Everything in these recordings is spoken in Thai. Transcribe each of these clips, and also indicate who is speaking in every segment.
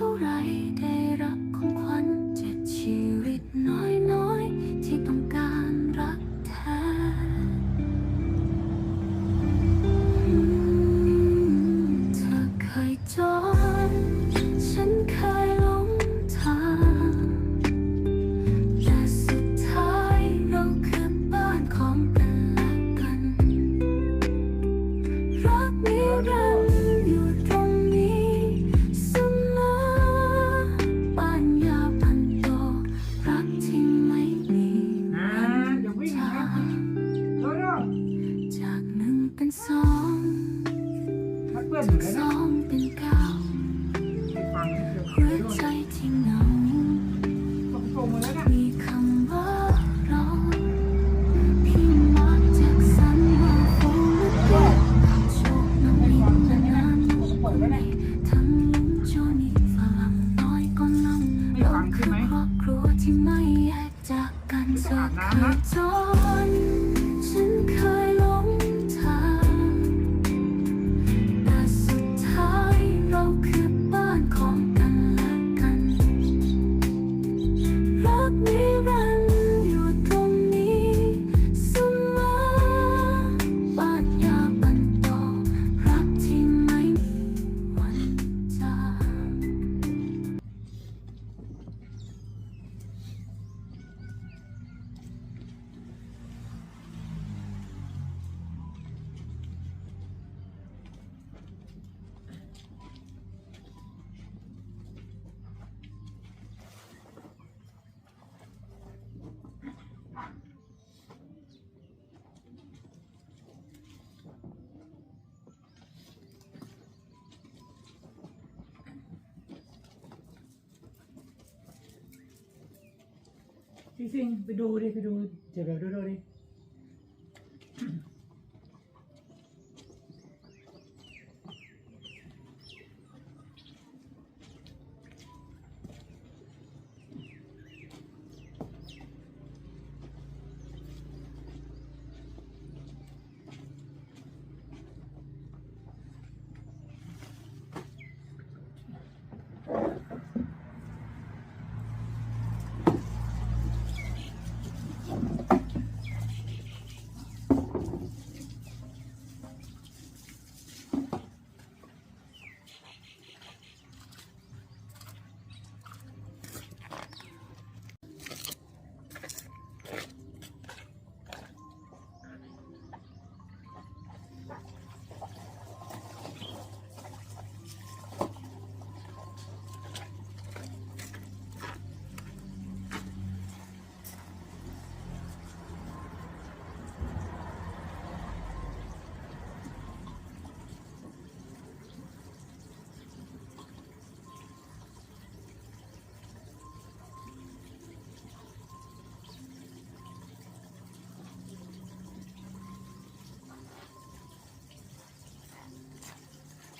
Speaker 1: 突然。 อยู่แล้วน จริงๆ ไป
Speaker 2: ดูดิ ไปดู
Speaker 1: เจ็บแบบ
Speaker 2: ดูดิ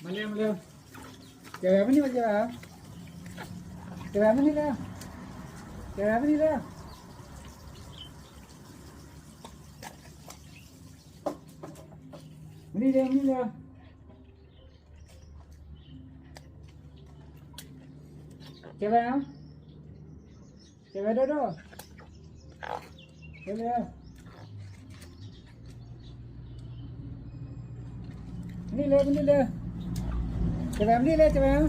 Speaker 2: มาเร็วมาเร็วเจอแบบนี้มาเจอแบบเจอแบบนี้แล้วเจอแบบนี้แล้วมานี่เร็วมานี่เร็วเจอแบบเจอแบบโดโดเจอแบบนี่เร็วมานี่เร็ว จะแหวมนี้เลยจะแหวม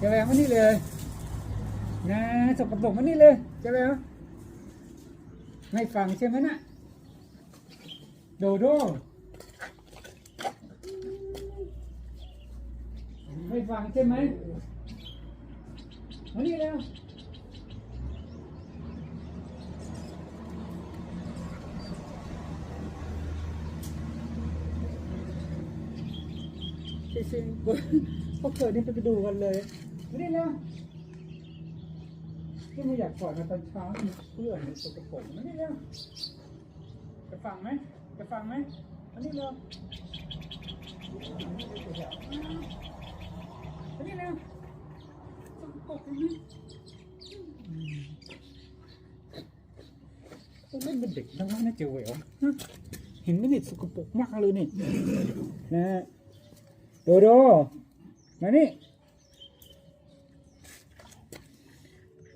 Speaker 2: จะแหวมมานี่เลยนะสกปรกมันนี่เลยจะแหวมไม่ฟังใช่ไหมนะโดโดไม่ฟังใช่ไหมมานี่แล้ว สิพวกเธอนี่ไปดูกันเลยไม่ได้แล้วที่ไม่อยากปล่อยมาตอนเช้าเพื่อนในสกปรกไม่ได้แล้วจะฟังไหมจะฟังไหมอันนี้เร็วอันนี้เร็วสกปรกอันนี้ต้องเล่นเป็นเด็กทั้งนั้นนะเจ้าเหววฮะเห็นไหมนี่สกปรกมากเลยนี่นะฮะ โดโดมานี่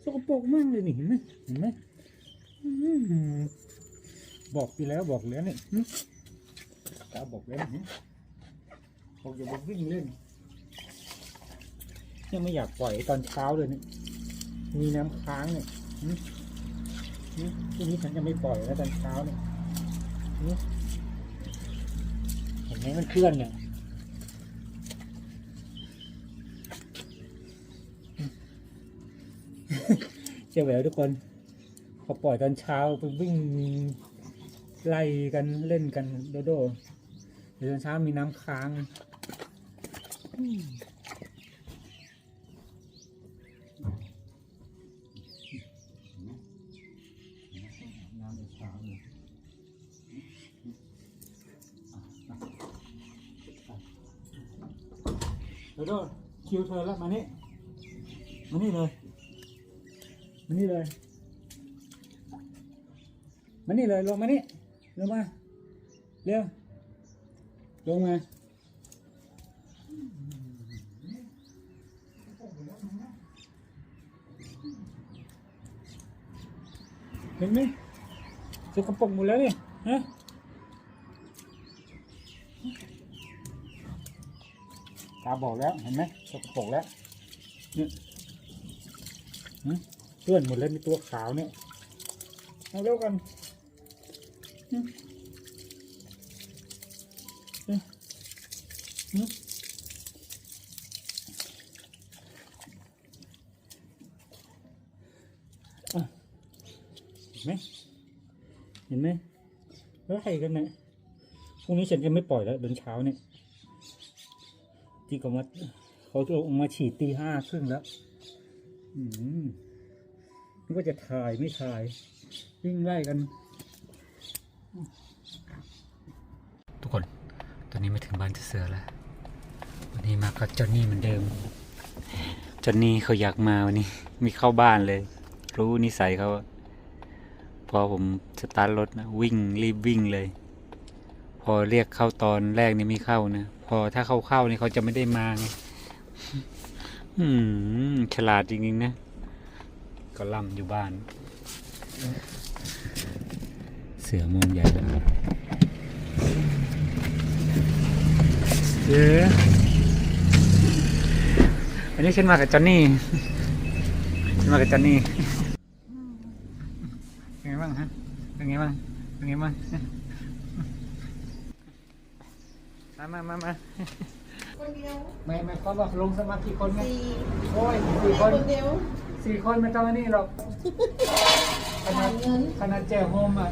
Speaker 2: สกปรกมากเลยนี่เห็นไหมเห็นไหมบอกไปแล้วบอกแล้วนี่ตาบอกแล้วนี่บอกอย่าไปวิ่งเล่นยังไม่อยากปล่อยตอนเช้าเลยนี่มีน้ำค้างเนี่ยทีนี้ฉันจะไม่ปล่อยแล้วตอนเช้าเนี่ยเห็นไหมมันเคลื่อนเนี่ย แหววทุกคนพอปล่อยตอนเช้าไปวิ่งไล่กันเล่นกันโดโดเดี๋ยวตอนเช้ามีน้ำค้างโดโดคิวเธอแล้วมานี่มานี่เลย นี่เลย มานี่เลยลงมานี่ลงมา เร็ว ลงมา เห็นไหมสกปรกหมดแล้วนี่ฮะตาบอกแล้วเห็นไหมสกปรกแล้วนี่ เพื่อนหมดเลยมีตัวขาวเนี่ยเอาเร็วกันอืมอืมอืมอะเห็นไหมเห็นไหมแล้วใครกันเนี่ยพรุ่งนี้ฉันจะไม่ปล่อยแล้วเดินเช้าเนี่ยที่เขามาเขาจะลงมาฉีดตีห้าครึ่งแล้ว อืม นึกว่าจะถ่ายไม่ถ่าย วิ่งไล่กัน ทุกคน ตอนนี้มาถึงบ้านเจ้าเสือแล้ว วันนี้มากับจอนนี่เหมือนเดิม จอนนี่เขาอยากมาวันนี้ มีเข้าบ้านเลย รู้นิสัยเขา พอผมสตาร์ทรถนะ วิ่งรีบวิ่งเลย พอเรียกเข้าตอนแรกนี่ไม่เข้านะ พอถ้าเข้าเข้านี่เขาจะไม่ได้มาไงฉลาดจริงๆนะ ก็ล่ำอยู่บ้าน เสือมุมใหญ่แล้วเสืออันนี้ฉันมากับจอนนี่ฉันมากับจอนนี่เป็นไงบ้างฮะเป็นไงบ้างเป็นไงบ้างมามามามา
Speaker 3: คนเดียว
Speaker 2: ไม่ไม่เขาบอกลงสมัครกี่คนไง
Speaker 3: สี่
Speaker 2: โอ้ย
Speaker 3: ค
Speaker 2: สี่คน
Speaker 3: นเดียว
Speaker 2: สี่คนไม่ต้องอันนี่หรอกขนา
Speaker 3: จ่า
Speaker 2: ด
Speaker 3: ยเงิน
Speaker 2: ขนาดแจกโฮมอะ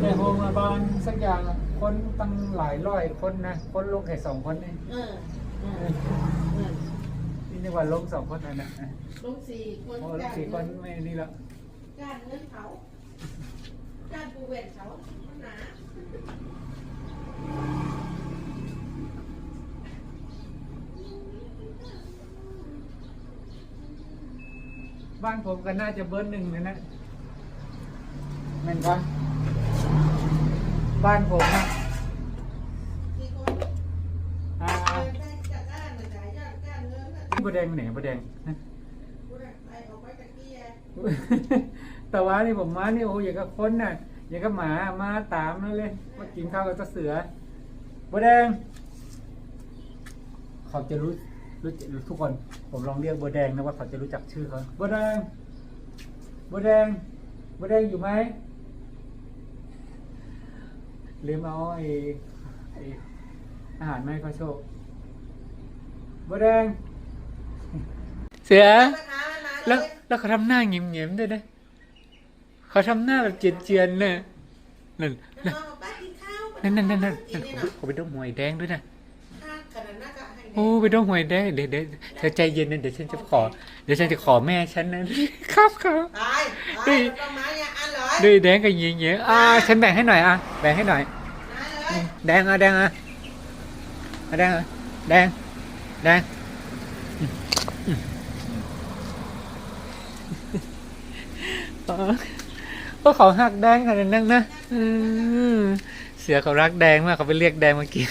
Speaker 2: แจกโฮมมาบานสักอย่างอะคนตั้งหลายร้อยคนนะคนลงแค่สองคนนี่
Speaker 3: เออเออเออ
Speaker 2: นี่นึกว่าลงสองคนนั่นนะ
Speaker 3: ลงสี่คน
Speaker 2: โอ้
Speaker 3: จ่าย
Speaker 2: สี่ค
Speaker 3: เงิ
Speaker 2: น
Speaker 3: น
Speaker 2: ไม่นี่ละ
Speaker 3: การเงินเขาการปูเวนเขาหนา
Speaker 2: บ้านผมก็น่าจะเบิร์หนึ่งเลยนะแม่นปะบ้านผมนะ
Speaker 3: สี่คน
Speaker 2: อ่า
Speaker 3: ได้จากด้านจ่ายยอดการเงินน่ะ
Speaker 2: บัวแดงไปไหนบัวแดงฮะ
Speaker 3: กูได้ไปออกไปตะเกีย
Speaker 2: แต่ว่านี่ผมมานี่โอ้โหอย่างกับคนน่ะอย่างกับหมามาตามนั่นเลยมากินข้าวกับเจ้าเสือบัวแดง เขาจะรู้ รู้รู้ทุกคนผมลองเรียกบัวแดงนะว่าเขาจะรู้จักชื่อเขาบัวแดงบัวแดงบัวแดงอยู่ไหมลืมเอาไอ้ไอ้อาหารไม่เขาโชคบัวแดง เสือ
Speaker 3: ราคามันมา
Speaker 2: แล้ว
Speaker 3: เลย
Speaker 2: แล้วเขาทำหน้าเงียบๆด้วยนะเขาทำหน้าแบบเจียนๆเนี่ยนั่น
Speaker 3: น้องบอกป้ากินข้าว
Speaker 2: นั่นนั่นนั่นนั่น
Speaker 3: กิน
Speaker 2: นั่น
Speaker 3: นี่
Speaker 2: เขาไปดมหวยแดงด้วยนะ
Speaker 3: ข้าวขนาดนั้นก็
Speaker 2: โอ้ไปต้องหวยแดงเดี๋ยวเดี๋ยวเธอใจเย็นนะเดี๋ยวฉันจะขอ เดี๋ยวฉันจะขอแม่ฉันนะครับครับ
Speaker 3: ตายตายต้นไม้เนี่ยอันเลย
Speaker 2: ด้วยแดงกับเงี้ยๆอ่าฉันแบ่งให้หน่อยอะแบ่งให้หน่อย
Speaker 3: นายเลย
Speaker 2: แดงอะแดงอะอะแดงอะแดงแดงอืมอืมอ๋อก็เขาหักแดงขนาดนั้นนะอืมเสือเขารักแดงมากเขาไปเรียกแดงมากิ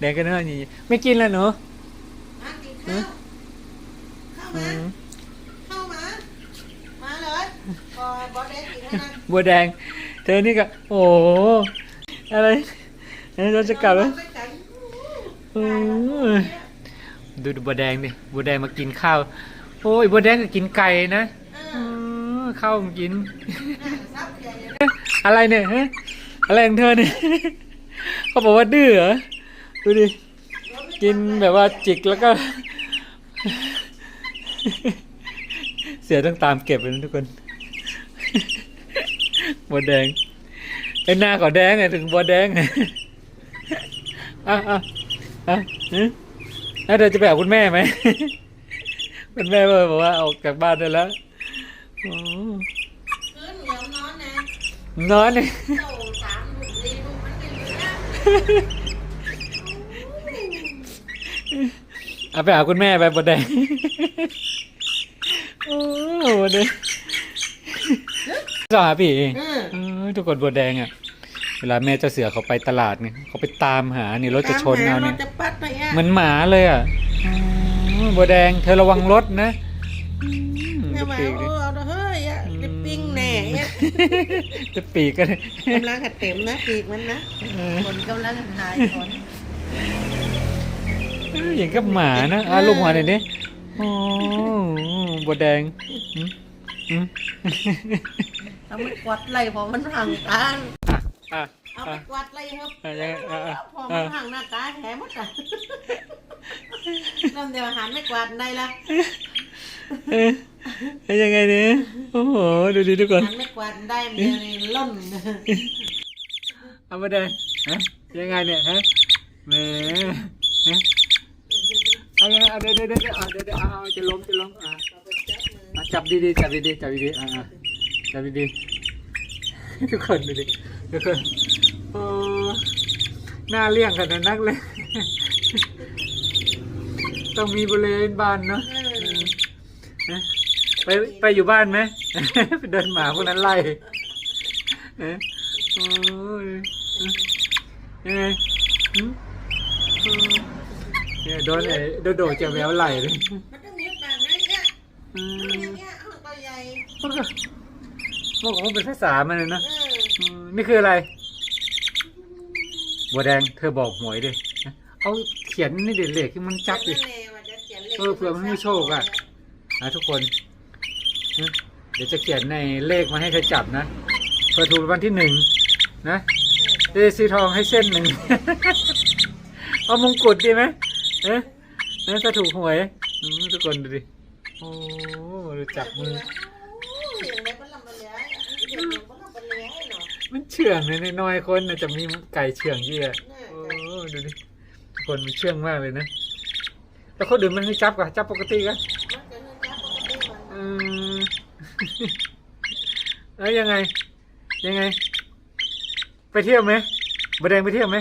Speaker 2: นแดงก็น่าอย่างนี้ไม่กินแล้วหนู
Speaker 3: มากินข้าวเข้า
Speaker 2: อื
Speaker 3: มามเข้ามามาเลยพอบอสเด็กกินให้นะ
Speaker 2: บัวแดง เธอนี่ก็ โอ้โหอะไรเอ้ยเราจะกลับแล้ว
Speaker 3: ไปกัน
Speaker 2: อืมดูดูบัวแดงดิบัวแดงมากินข้าว โอ้ยบัวแดงก็กินไก่นะ
Speaker 3: เอ
Speaker 2: อื
Speaker 3: อ
Speaker 2: มข้าวมันกิน
Speaker 3: น่าซับใหญ่เลย
Speaker 2: อะไรเนี่ยฮะอะไรของเธอเนี่ยเขาบอกว่าดื้อเหรอ ดูดิ กินแบบว่าจิกแล้วก็ เสียต้องตามเก็บเลยนะทุกคนบัวแดงไอ้หน้าขอแดงไงถึงบัวแดงไงอะอะอะอืมแล้วเธอจะไปหาคุณแม่ไหมคุณแม่บอกว่าออกจากบ้านได้แล้วโอ้
Speaker 3: คืนเหนียวนอนนะ
Speaker 2: นอนเนี่ย
Speaker 3: เจ้าสามลูกดีลูกมันเป็นเรื่อง
Speaker 2: เอาไปหาคุณแม่ไปบัวแดงโอ้บัวแดงสหาพี่เอง
Speaker 3: เออ
Speaker 2: เออทุกคนบัวแดงอะ เวลาแม่เจ้าเสือเขาไปตลาดเนี่ยเขาไปตามหาเนี่ยรถจะชนเอาเนี่ย
Speaker 3: รถจะปัดไปอะ
Speaker 2: เหมือนหมาเลยอะอ๋อบัวแดง เธอระวังรถนะอืม
Speaker 3: เนี่ย
Speaker 2: จะ
Speaker 3: มา
Speaker 2: ปีก
Speaker 3: โอ้
Speaker 2: ดิ
Speaker 3: เอาเฮ้ยอะจะปิ้งแน่เนี่ย
Speaker 2: จะปีกกัน
Speaker 3: กำลังหัดเต็มนะปีกมันนะ
Speaker 2: เออ
Speaker 3: คนกำลังหายคน
Speaker 2: อย่างกับหมานะอะลูกหัวหน่อยดิโอ้บัวแดงอืมอืม
Speaker 3: เอาไปกวาดไล่พอมันห่างตา
Speaker 2: อะอะ
Speaker 3: เอาไป
Speaker 2: อะ
Speaker 3: กวาดไล่ครับ
Speaker 2: อะยังไงอะอะ
Speaker 3: พอมันห่างหน้าตาแหมดอะเริ่มเดี๋ยวหันไม่กวาดได้ละ
Speaker 2: เอ๊ะเอ๊ะยังไงเนี่ยโอ้โหดูดิทุกคน
Speaker 3: หันไม่กวาดได้มันจะล่น
Speaker 2: เอามาได้ฮะยังไงเนี่ยฮะแหมฮะ เอาไงเอาเดี๋ยวเดี๋ยวเดี๋ยวเอาเดี๋ยวเดี๋ยวเอาจะล้มจะล้มอะอะจับดีๆจับดีๆจับดีๆอะอะจับดีๆทุกคนดูดิทุกคนโอ้หน้าเลี่ยงขนาดนักเลย ต้องมีบริเวณบ้านเนาะไปไปอยู่บ้านไหมไปเดินหมาพวกนั้นไล่เอ๊ะโอ้ยยังไงหืมอืม เนี่ยโดนไอ้โดโดจะแววไหลเลย
Speaker 3: มันต้องมีปากนะเนี่ย
Speaker 2: อื
Speaker 3: มัน
Speaker 2: ม
Speaker 3: อย่างเงี้ยเอาตัวใหญ่
Speaker 2: มันก็มันก็คงเป็นภาษามันเลยนะ
Speaker 3: เออ
Speaker 2: อืมนี่คืออะไร บัวแดงเธอบอกหวยดิเอาเขียนนี่เด็ดเหล็กที่มันจับดิเออเผื่อมันไม่โชคอะ นะทุกคนนะเดี๋ยวจะเขียนในเลขมาให้เธอจับนะเผื่อถูกรางวันที่หนึ่งนะจะได้ซื้อทองให้เส้นหนึ่ง เอามงกุฎดีไหม เอ๊ะเอ๊ะถ้าถูกหวยอืมทุกคนดูดิ โอ้ดูจับมือ
Speaker 3: อย่างไรก็ลำบากเลยเด็กก็ลำบากเลยเนาะ
Speaker 2: มันเชื่องเลยน้อยคนนะจะมีไก่เชื่องเยี่ยโอ้ดูดิ ทุกคนมันเชื่องมากเลยนะ แล้วคนอื่นมันไม่จับกะจับปกติกะ
Speaker 3: มันเอื
Speaker 2: มแล้วยังไง ยังไง ไปเที่ยวไหมบดแดงไปเที่ยวไหม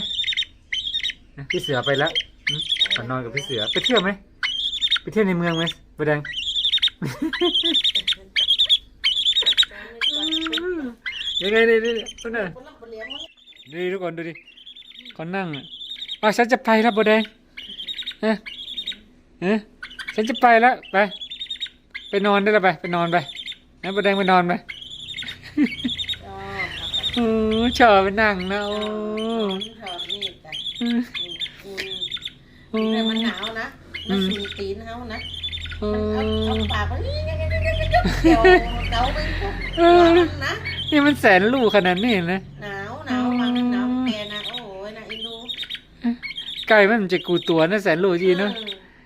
Speaker 2: พี่เสือไปแล้ว อืมขอนอนกับพี่เสือ ไปเที่ยวไหม ไปเที่ยวในเมืองไหมบดแดง ยังไงนี่นี่นี่คนน่ะ
Speaker 3: คนลำบากเลยมั้ง
Speaker 2: ดูดิทุกคนดูดิเขานั่งอะอะฉันจะไปแล้วบดแดงเอ๊ะเอ๊ะฉันจะไปแล้วไป ไปนอนได้แล้วไป ไปนอนไปนะบดแดงไปนอนไป
Speaker 3: อ๋อ
Speaker 2: โอ้ชอบไปนั่งนะโอ้
Speaker 3: ชอบนี่กัน
Speaker 2: อืม
Speaker 3: อืม แต่มันหนาวนะมันสูตีนเฮานะ
Speaker 2: โอ้
Speaker 3: มันเอาเอาปากมันเกี่ยวเกาไปปุ๊บมันนะ
Speaker 2: นี่มันแสนลูกขนาดนี้นะ
Speaker 3: หนาวหนาวฟังหนาวแกนะโอ้ยนะอินดู
Speaker 2: ไก่มันจะกูตัวนะแสนรู้จีเนาะ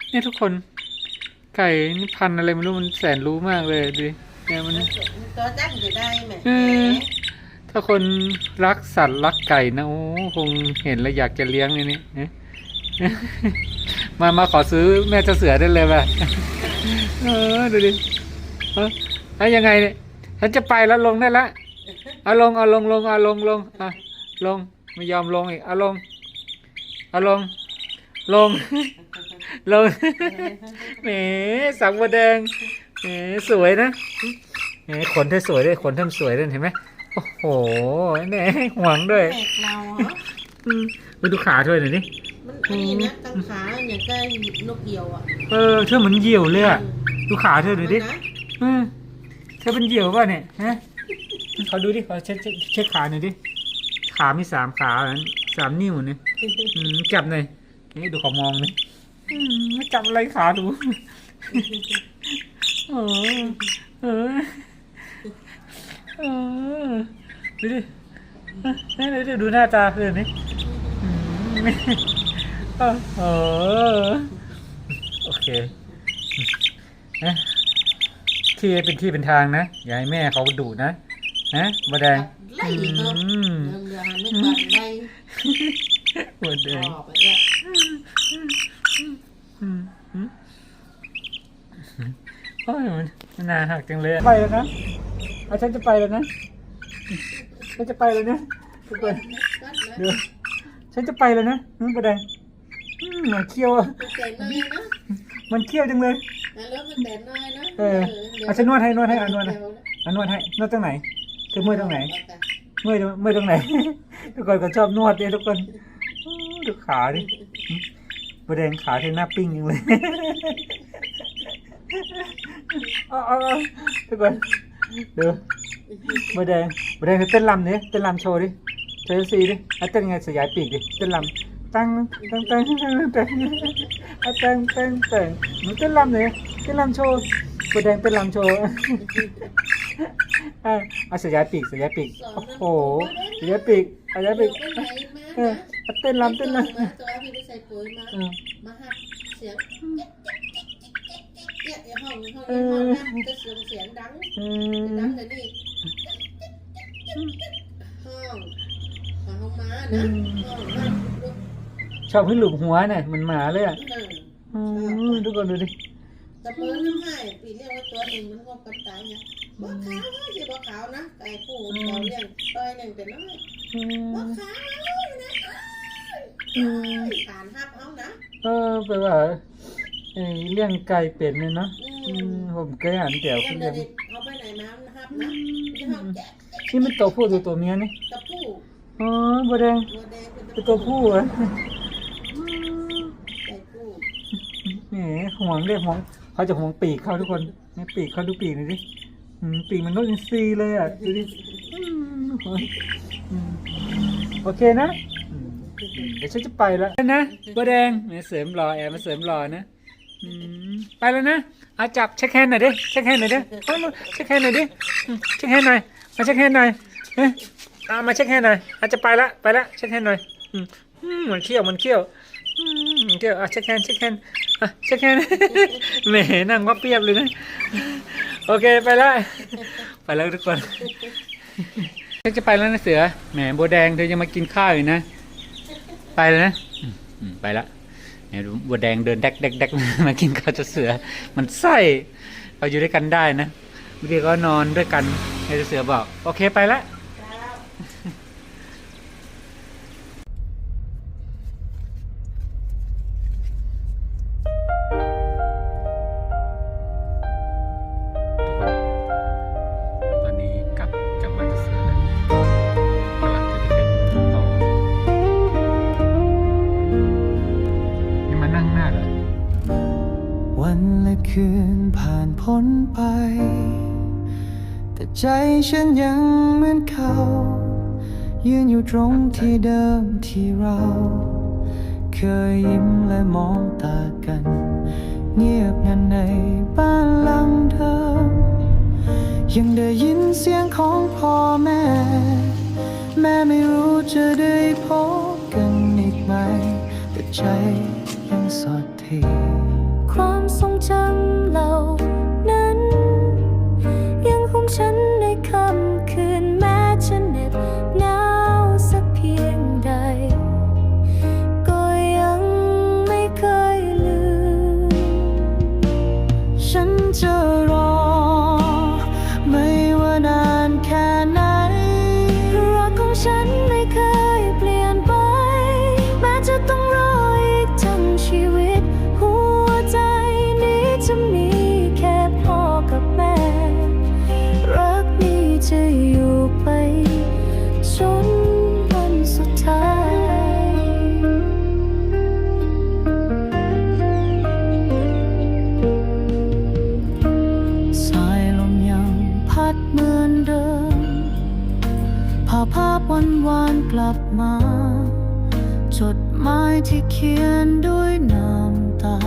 Speaker 2: เนี่ยทุกคน ไก่นี่พันธุ์อะไรไม่รู้มันแสนรู้มากเลยดูดิเนี่ยมัน
Speaker 3: ตัวจังจะได้แหม
Speaker 2: เออถ้าคนรักสัตว์รักไก่นะโอ้คงเห็นแล้วอยากจะเลี้ยงเลยนี่เอ๊ะ มามาขอซื้อแม่เจ้าเสือได้เลยป่ะเออดูดิเออแล้วยังไงเนี่ยฉันจะไปแล้วลงได้ละเอาลงเอาลงลงเอาลงลงอะลงไม่ยอมลงอีกเอาลงเอาลงลงลงแหมสังบัวแดงแหมสวยนะแหมขนเธอสวยด้วยขนเธอสวยด้วยเห็นไหมโอ้โหแหมห่วงด้วย
Speaker 3: แปลกเราเหรอ
Speaker 2: อืมไปดูขาเธอหน่อยดิ
Speaker 3: มัน อันนี้นะตั้งขาอย่างใกล้นกเหยี่ยวอะ
Speaker 2: เออเธอเหมือนเหยี่ยวเลยอะดูขาเธอหน่อยดิ
Speaker 3: นะ
Speaker 2: อืมเธอเป็นเหยี่ยวป่ะเนี่ยฮะขอดูดิขอเช็คเช็คเช็คขาหน่อยดิขามีสามขาเหรอสามนิ้วเนี่ยอืมจับหน่อยนี่ดูขอมองหน่อยอืมจับอะไรขาดูเออเออเออดูดิเอ้ยเดี๋ยวดูหน้าตาเธอนี่อื มเออเออโอเคนะที่เป็นที่เป็นทางนะอย่าให้แม่เขาดุนะนะบาแดง
Speaker 3: ไล่อีกครับ
Speaker 2: อืม
Speaker 3: เรื่องเรือหันไม่บันไล่
Speaker 2: บาแดง
Speaker 3: ออกไปแล้ว
Speaker 2: อืมอืมโอ้ยมันมันน่าหักจังเลยอะไปแล้วนะเอาฉันจะไปแล้วนะฉันจะไปแล้วนะทุกคน
Speaker 3: กัดเลย
Speaker 2: เดี๋ยวฉันจะไปแล้วนะนุ่นบาแดง อืมมันเคี้ยวอะ
Speaker 3: มันแต่น้อยนะ
Speaker 2: มันเคี้ยวจังเลย
Speaker 3: แล้วแล้วมันแต่น้อยนะ
Speaker 2: เออเอาฉันนวดให้นวดให้เอานวดให้อันนวดให้นวดตรงไหนเธอเมื่อยตรงไหน เมื่อยตรงเมื่อยตรงไหน ทุกคนก็ชอบนวดเนี่ยทุกคนอู้ดูขาดิประเด็นขาเธอหน้าปิ้งยังเลยเอาเอาเอาทุกคนดูประเด็นประเด็นเธอเต้นลำเนี่ยเต้นลำโชว์ดิเธอซีดิเอาเต้นไงสยายปีกดิเต้นลำ ตั้งตั้งตั้งตั้งตั้งตั้งตั้งตั้งหนูเต้นลำเนี่ยเต้นลำโชว์ประเด็นเต้นลำโชว์อะเอาสยายปีกสยายปีกโอ้โหสยายปีกสยายปีกเออเต้นลำเต้นลำ
Speaker 3: ตัวพี่ไปใส่ปุ๋ยมา
Speaker 2: เออ
Speaker 3: มาหักเสียงเนี่ยอาห้องห้องห้องนะจะเสียงเสียงดังดังเลยนี่ห้องห้องม้านะห้องบ้านลูก
Speaker 2: ชอบให้หลุมหัวเนี่ยเหมันหมาเลยอะ
Speaker 3: เออ
Speaker 2: อืมทุกคนดูดิ
Speaker 3: แต่เปิ้ลน้ำให้ปีเรียกว่าตัวหนึ่งมันก็กันตายเนี่ยบ่ขาวไม่ใช่บ่ขาวนะไก่ปูเราเลี้ยงต้อยหนึ่งเป็นน้อย
Speaker 2: อืม
Speaker 3: บ่ขาวนะขานหับเอานะ
Speaker 2: เออแปลว่าเอ้ยเลี้ยงไก่เป็ดเนี่ยเนาะอืมผมเคยอ่านเดี๋ยว
Speaker 3: เลี้ย
Speaker 2: คุ
Speaker 3: ง
Speaker 2: ณ
Speaker 3: เด็
Speaker 2: เดียว
Speaker 3: กเอาไปไหนมาหับนะที่ห้องแจ๊
Speaker 2: นี่มันตัวผู้ตัวตัวเมียนี่
Speaker 3: กับผู้
Speaker 2: อ๋อบัวแดง
Speaker 3: ตัวแดงเป็น
Speaker 2: เป็นตัวผู้เหรอ
Speaker 3: ไก่ผู้
Speaker 2: แหมห่วงเลยกห่วงเขาจะห่วงปีกเขาทุกคนนี่ปีกเขาดูปีกหน่อยดิอืมปีกมันนกอินทรีเลยอะดูดิอืมอืมโอเคนะอืมเดี๋ยวฉันจะไปแล้วนะบัวแดงแหมเสริมรอแอบมาเสริมรอนะอืมไปแล้วนะเอาจับเช็คแฮนด์หน่อยดิเช็คแฮนด์หน่อยดิเอามาเช็คแฮนด์หน่อยดิอืมเช็คแฮนด์หน่อยมาเช็คแฮนด์หน่อยเฮ้ยเอามาเช็คแฮนด์หน่อยอาจจะไปละไปละเช็คแฮนด์หน่อยอืมอืมมันเขี้ยวมันเขี้ยวอืมเดี๋ยวอะเช็คแฮนด์เช็คแฮนด์ อะเช็คแฮนแหมนั่งว่าเปียบเลยนะโอเคไปแล้วไปแล้วทุกคนฉันจะไปแล้วนะเสือแหมโบวแดงเธอยังมากินข้าวอยู่นะ ไปแล้วนะไปละเนี่ยบัวแดงเดินแดกแดกแดกมากินข้าวเจะเสือ มันไส้เราอยู่ด้วยกันได้นะบางทีก็นอนด้วยกันให้เจ้าเสือบอก โอเคไปละ คืน
Speaker 4: ผ่านพ้นไป แต่ใจฉันยังเหมือนเขา ยืนอยู่ตรงที่เดิมที่เรา เคยยิ้มและมองตากัน เงียบงันในบ้านหลังเดิมยังได้ยินเสียงของพ่อแม่ แม่ไม่รู้จะได้พบกันอีกไหม แต่ใจยังสอดที
Speaker 1: ความทรงจำเหล่า มืนเดิม
Speaker 5: พอ
Speaker 1: ภาพวันวานกลับมา จดหมายที่เขียนด้วยน้ำตา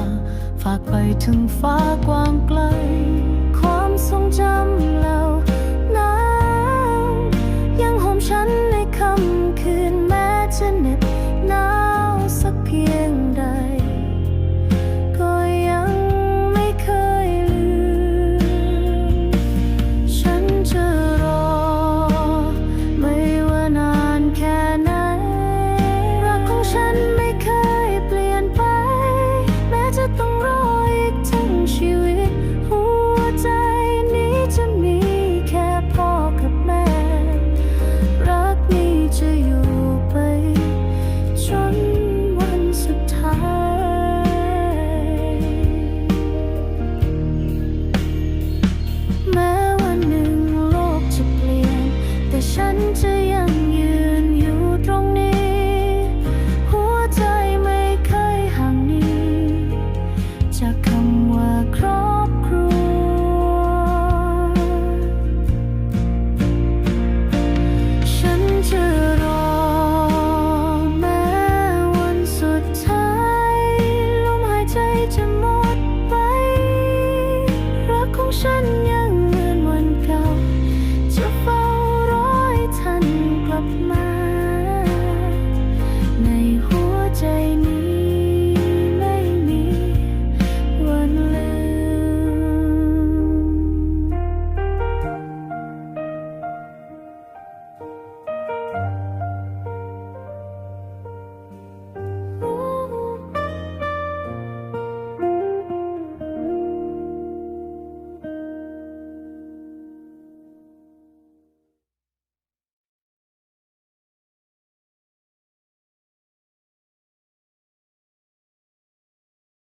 Speaker 1: ฝากไปถึงฟ้ากว้างไกล ความทรงจำเหล่านั้นยังห่มฉัน